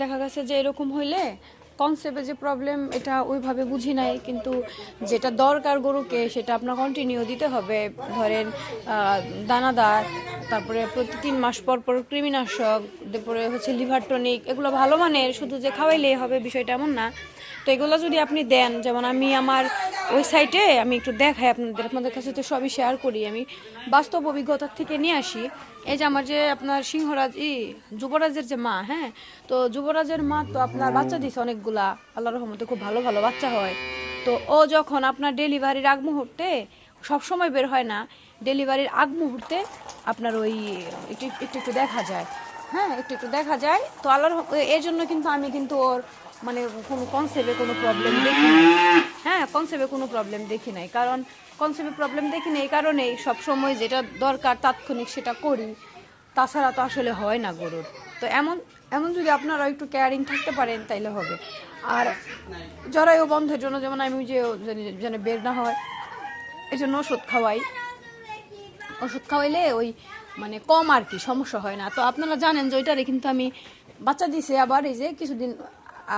দেখা গেছে যে এরকম হইলে কনসেপ্টে যে প্রবলেম এটা ওইভাবে বুঝি নাই। কিন্তু যেটা দরকার গরুকে, সেটা আপনার কন্টিনিউ দিতে হবে। ধরেন দানাদার, তারপরে প্রতি তিন মাস পর পর কৃমিনাশক, তারপরে হচ্ছে লিভার টনিক এগুলো ভালো মানের, শুধু যে খাওয়াইলেই হবে বিষয়টা এমন না। তো এগুলো যদি আপনি দেন, যেমন আমি আমার ওই সাইটে আমি একটু দেখাই আপনাদের। আপনাদের কাছে তো সবই শেয়ার করি। আমি বাস্তব অভিজ্ঞতার থেকে নিয়ে আসি। এই যে আমার যে আপনার সিংহরাজ, ই, যুবরাজের যে মা হ্যাঁ? তো যুবরাজের মা তো আপনার বাচ্চা দিছে অনেকগুলা। আল্লাহ রহমতে খুব ভালো ভালো বাচ্চা হয়। তো ও যখন আপনার ডেলিভারির আগ মুহূর্তে সব সময় বের হয় না ডেলিভারির আগ মুহূর্তে আপনার ওই একটু একটু একটু দেখা যায়। হ্যাঁ একটু একটু দেখা যায়। তো আল্লাহর এর জন্য কিন্তু আমি কিন্তু ওর মানে কোনো কনসেপ্টে কোনো প্রবলেম দেখি। হ্যাঁ কনসেপ্টে কোনো প্রবলেম দেখি নাই। কারণ কনসেপ্টে প্রবলেম দেখি নাই এই কারণেই সবসময় যেটা দরকার তাৎক্ষণিক সেটা করি। তাছাড়া তো আসলে হয় না গরুর। তো এমন এমন যদি আপনারা একটু কেয়ারিং থাকতে পারেন, তাইলে হবে। আর জরায়ু বন্ধের জন্য যেমন আমি যে যেন- বের না হয়, এই জন্য ওষুধ খাওয়াই। ওষুধ খাওয়াইলে ওই মানে কম আর কি, সমস্যা হয় না। তো আপনারা জানেন যে ওইটারে কিন্তু আমি বাচ্চা দিছে আবার এই যে কিছুদিন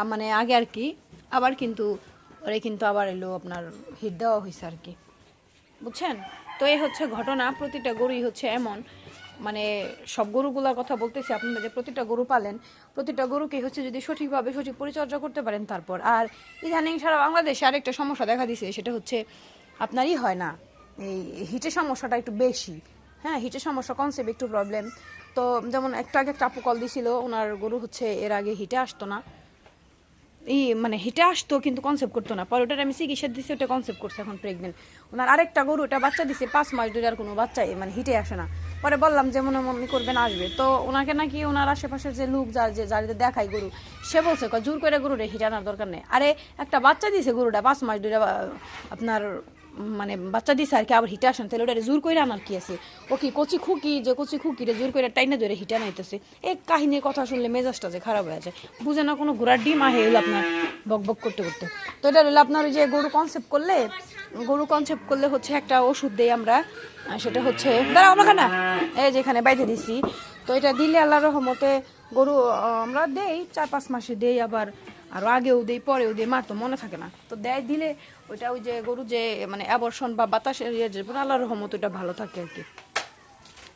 মানে আগে আর কি, আবার কিন্তু ওরে কিন্তু আবার এলো আপনার হিট দেওয়া হয়েছে আর কি। বুঝছেন? তো এই হচ্ছে ঘটনা, প্রতিটা গরুই হচ্ছে এমন। মানে সব গরুগুলোর কথা বলতেছি আপনারা যে প্রতিটা গরু পালেন, প্রতিটা গরুকে হচ্ছে যদি সঠিকভাবে সঠিক পরিচর্যা করতে পারেন তারপর। আর ইদানিং সারা বাংলাদেশে আরেকটা সমস্যা দেখা দিছে, সেটা হচ্ছে আপনারই হয় না। এই হিটের সমস্যাটা একটু বেশি। হ্যাঁ হিটের সমস্যা কনসেপ্ট একটু প্রবলেম তো যেমন একটা আগে একটা কল দিছিল, ওনার গরু হচ্ছে এর আগে হিটে আসতো না। এই মানে হেঁটে আসতো কিন্তু কনসেপ্ট করতো না। পরে ওটার আমি চিকিৎসা দিচ্ছি ওটা কনসেপ্ট করছে এখন প্রেগনেন্ট ওনার আরেকটা গরু, ওটা বাচ্চা দিছে, পাঁচ মাস ধরে আর কোনো বাচ্চা মানে হিটে আসে না। পরে বললাম যে মনে মনে করবেন আসবে। তো ওনাকে নাকি ওনার আশেপাশের যে লোক যার যে যার দেখায় গরু, সে বলছে জোর করে গরুরে হিটে আনার দরকার নেই। আরে, একটা বাচ্চা দিছে গরুটা পাঁচ মাস ধরে আপনার মানে বাচ্চা দিছে আর কি, আবার হিটে আসেন তাহলে ওটা জোর করে আনার কি আছে? ও কি কচি খুকি, যে কচি খুকিরে জোর করে টাইনে ধরে হিটা আনাইতেছে এই কাহিনীর কথা শুনলে মেজাজটা যে খারাপ হয়ে যায়। বুঝে না কোনো ঘোড়ার ডিম আহে এগুলো আপনার বক বক করতে করতে। তো এটা হলো আপনার ওই যে গরু কনসেপ্ট করলে, গরু কনসেপ্ট করলে হচ্ছে একটা ওষুধ দেই আমরা সেটা হচ্ছে দাঁড়া আমাকে না এই যে এখানে বাইতে দিছি। তো এটা দিলে আল্লাহ রহমতে গরু আমরা দেই, চার পাঁচ মাসে দেই আবার আরও আগেও দেই পরেও দেই মার তো মনে থাকে না। তো দেয় দিলে ওইটা ওই যে গরু যে মানে অ্যাবর্ষণ বা বাতাসের ইয়ে যে আল্লাহ রহমত, ওইটা ভালো থাকে আর কি।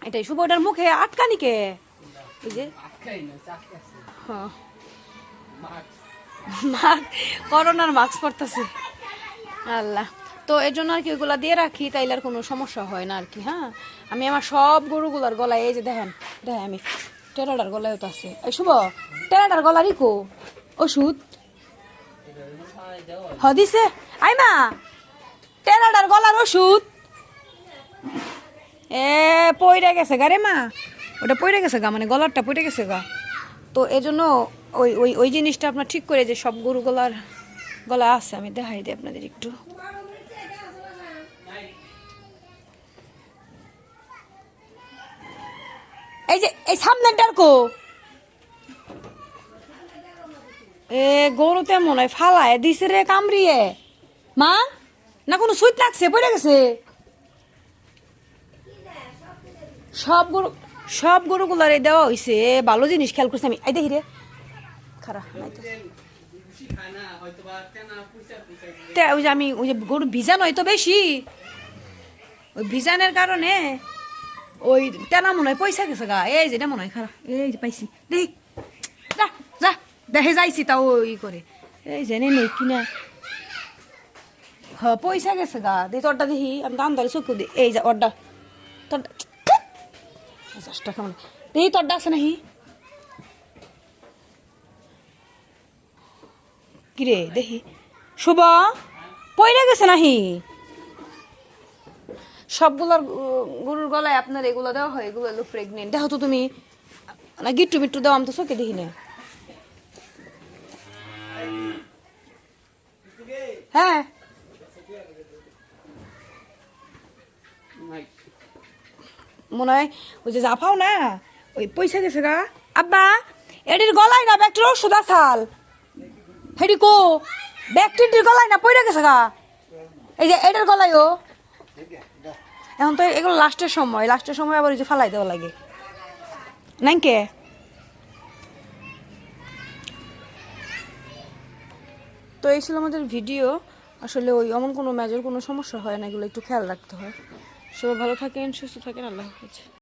এটাই শুভ, ওটার মুখে আটকানি কে? এই যে। হ্যাঁ। করোনার মাস্ক পরতেছে। আল্লাহ। তো এর জন্য আর কি ওইগুলা দিয়ে রাখি, তাইলে আর কোনো সমস্যা হয় না আর কি হ্যাঁ? আমি আমার সব গরুগুলার গলায়, এই যে দেখেন দেখেন আমি, টেরাডার গলায়ও তো আছে। এই শুভ, টেরাডার গলারই কো ওষুধ। হ দিছে আই মা টেরাডার গলার ওষুধ। এ পইরে গেছে গা রে মা। ওটা পইরে গেছে গা মানে গলারটা পইরে গেছে গা। তো এজন্য ওই ওই ওই জিনিসটা আপনার ঠিক করে যে সব গরু গলার গলা আছে, আমি দেখাই দিই আপনাদের একটু। এই যে, এই সামনের ডারকো এ, গরু তেমন হয়, ফালায়, দিছে রে কামড়িয়ে। মা, না কোনো সুইট লাগছে? পড়ে গেছে? সব গরু, সব গরুগুলারে দেওয়া হয়েছে ভালো জিনিস খেয়াল করছি আমি। এই দেখি রে। খারাপ ওই যে আমি, ওই যে গরু ভিজানো হয়তো বেশি। ওই ভিজানের কারণে ওই তেনা মনে হয় পয়সা গেছে গা। এই যে এটা মনে হয় খারাপ। এই যে পাইছি। দেখ। দেখে যাইছি তাও ই করে। এই যে নেই কিনা হ পয়সা গেছে গা। দেখি তোরটা দেখি, আমি দাম ধরে চক্ষু দিই এই যে ওরটা। তোরটা পঞ্চাশ টাকা মানে দেখি তোরটা আছে নাহি কিরে, দেখি। শুভ পয়রা গেছে নাহি সবগুলোর গরুর গলায় আপনার এগুলো দেওয়া হয়, এগুলো হলো প্রেগনেন্ট দেখো তো তুমি। না, গিট্টু মিট্টু দেওয়া, আমি তো চোখে দেখি না হ্যাঁ। মনে হয় ওই যে জাফাও না ওই পয়সা গেছে গা। আব্বা এটির গলায় না ব্যাগটির ওষুধ আসাল? হেডি কো ব্যাগটির গলায় না পয়রা গেছে গা? এই যে এটার গলায় ও। এখন তো এগুলো লাস্টের সময় লাস্টের সময় আবার ওই যে ফালাই দেওয়া লাগে। নাইকে তো এই ছিল আমাদের ভিডিও। আসলে ওই এমন কোনো মেজর কোনো সমস্যা হয় না, এগুলো একটু খেয়াল রাখতে হয়। সবাই ভালো থাকেন, সুস্থ থাকেন, আল্লাহ হাফিজ।